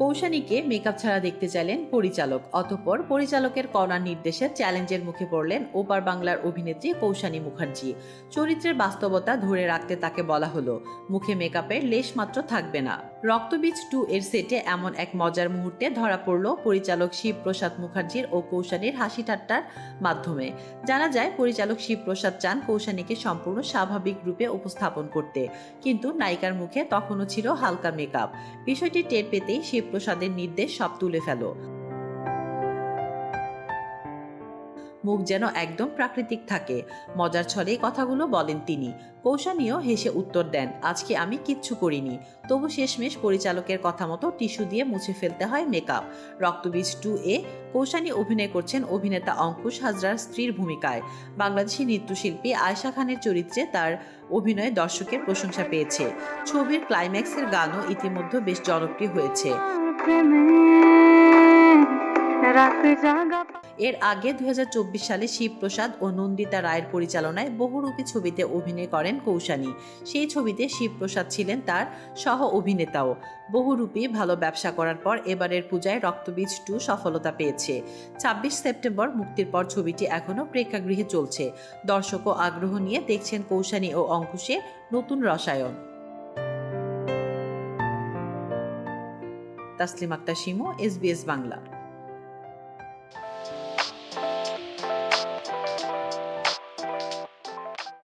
কৌশানীকে makeup ছাড়া দেখতে চাইলেন পরিচালক। অতঃপর পরিচালকের কড়া নির্দেশে চ্যালেঞ্জের মুখে পড়লেন ওপার বাংলার অভিনেত্রী কৌশানী মুখার্জি। চরিত্রের বাস্তবতা ধরে রাখতে তাকে বলা হলো, মুখে মেকআপের লেশ মাত্র থাকবে না। রক্তবীজ টু এর সেটে এমন এক মজার মুহূর্তে ধরা পড়ল পরিচালক শিবপ্রসাদ মুখার্জির ও কৌশানীর হাসি ঠাট্টার মাধ্যমে। জানা যায়, পরিচালক শিবপ্রসাদ চান কৌশানীকে সম্পূর্ণ স্বাভাবিক রূপে উপস্থাপন করতে, কিন্তু নায়িকার মুখে তখনও ছিল হালকা মেকআপ বিষয়টি টের পেতেই শিবপ্রসাদের নির্দেশ সব তুলে ফেলো। মুখ যেন একদম প্রাকৃতিক থাকে। মজার ছলে কথাগুলো বলেন তিনি। কৌশানীও হেসে উত্তর দেন, আজকে আমি কিচ্ছু করিনি। তবু শেষমেশ পরিচালকের কথা মতো টিস্যু দিয়ে মুছে ফেলতে হয় মেকআপ। রক্তবীজ টু এ কৌশানী অভিনয় করছেন অভিনেতা অঙ্কুশ হাজরার স্ত্রীর ভূমিকায়। বাংলাদেশি নৃত্যশিল্পী আয়শা খানের চরিত্রে তার অভিনয়ে দর্শকের প্রশংসা পেয়েছে। ছবির ক্লাইম্যাক্সের গানও ইতিমধ্যে বেশ জনপ্রিয় হয়েছে। এর আগে দুই হাজার চব্বিশ সালে শিবপ্রসাদ ও নন্দিতা রায়ের পরিচালনায় বহুরূপী ছবিতে অভিনয় করেন কৌশানী। সেই ছবিতে শিবপ্রসাদ ছিলেন তার সহ অভিনেতাও। বহুরূপী ভালো ব্যবসা করার পর এবারের পূজায় রক্তবীজ টু সফলতা পেয়েছে। ছাব্বিশ সেপ্টেম্বর মুক্তির পর ছবিটি এখনও প্রেক্ষাগৃহে চলছে। দর্শকও আগ্রহ নিয়ে দেখছেন কৌশানী ও অঙ্কুশে নতুন রসায়ন। তাসলিম আক্তার শিমু এসবিএস বাংলা।